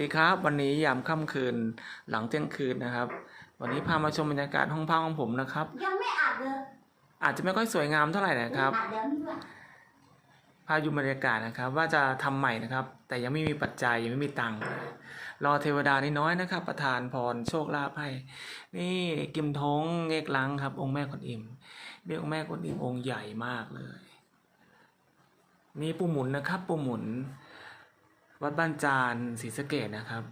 ดีครับ วันนี้ยามค่ำคืนหลังเที่ยงคืนนะครับ วันนี้พามาชมบรรยากาศห้องพักของผมนะครับ ยังไม่อาบเลยอาจจะไม่ค่อยสวยงามเท่าไหร่นะครับอาบแล้วนี่ว่ะพาอยู่บรรยากาศนะครับ ว่าจะทำใหม่นะครับ แต่ยังไม่มีปัจจัยยังไม่มีตังค์เลยรอเทวดานี่น้อยนะครับ ประทานพรโชคลาภให้ นี่กิมทงเงกลังครับ องค์แม่กวนอิมเรียกองค์แม่กวนอิมองค์ใหญ่มากเลย นี่ปู่หมุนนะครับปู่หมุน วัดบ้านจานศรีสะเกดนะครับ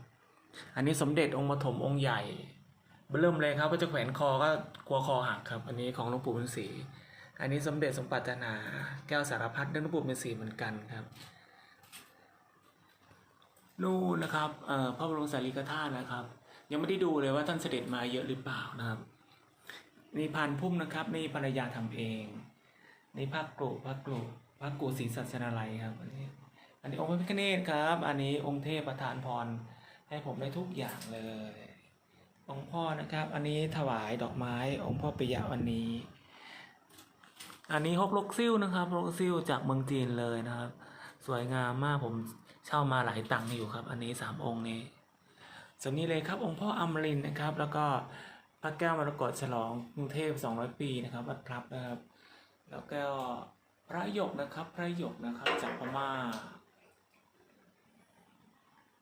อันนี้สมเด็จองค์ปฐมองค์ใหญ่เริ่มเลยครับว่าจะแขวนคอก็กลัวคอหักครับ อันนี้ของหลวงปู่เป็นสีอันนี้สมเด็จสมปรารถนาแก้วสารพัดเรื่องหลวงปู่เป็นสีเหมือนกันครับนู่นนะครับเอ่อพระบรมสารีริกธาตุนะครับ ยังไม่ได้ดูเลยว่าท่านเสด็จมาเยอะหรือเปล่านะครับนี่พานพุ่มนะครับนี่ภรรยาทำเองนี่พระกรุพระกรุพระกรุศรีสัชนาลัยครับอันนี้ อันนี้องค์พระพิฆเนศครับ อันนี้องค์เทพประทานพรให้ผมได้ทุกอย่างเลย องค์พ่อนะครับ อันนี้ถวายดอกไม้ องค์พ่อปิยะวันนี้ อันนี้ฮกลกซิ่วนะครับลกซิ่วจากเมืองจีนเลยนะครับ สวยงามมากผมเช่ามาหลายตังค์อยู่ครับ อันนี้สามองค์นี้ส่วนนี้เลยครับองค์พ่ออมรินนะครับ แล้วก็พระแก้วมรกตฉลองกรุงเทพ200 ปีนะครับวัดพลับนะครับ แล้วก็พระหยกนะครับ พระหยกนะครับจากพม่า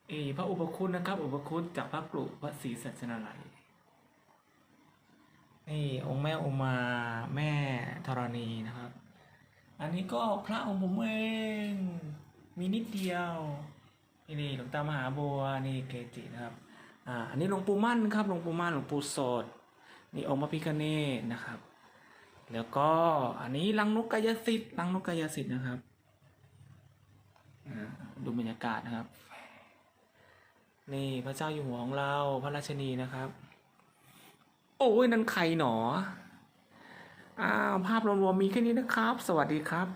เออพระอุปคุตนะครับ อุปคุตจากพระกรุพระศรีสัชนาลัยนี่องค์แม่อุมาแม่ธรณีนะครับ อันนี้ก็พระองค์ผมเองมีนิดเดียวนี่นี่หลวงตามหาบัวนี่เกจินะครับอ่าอันนี้หลวงปู่มั่นครับหลวงปู่มั่นหลวงปู่สดนี่องค์พระพิฆเนศนะครับ แล้วก็อันนี้ลังนกกายสิทธิ์ลังนกกายสิทธิ์นะครับอ่าดูบรรยากาศนะครับ นี่พระเจ้าอยู่หัวของเราพระราชนีนะครับ โอ้ยนั่นใครหนออ้าวภาพรวมๆมีแค่นี้นะครับ สวัสดีครับ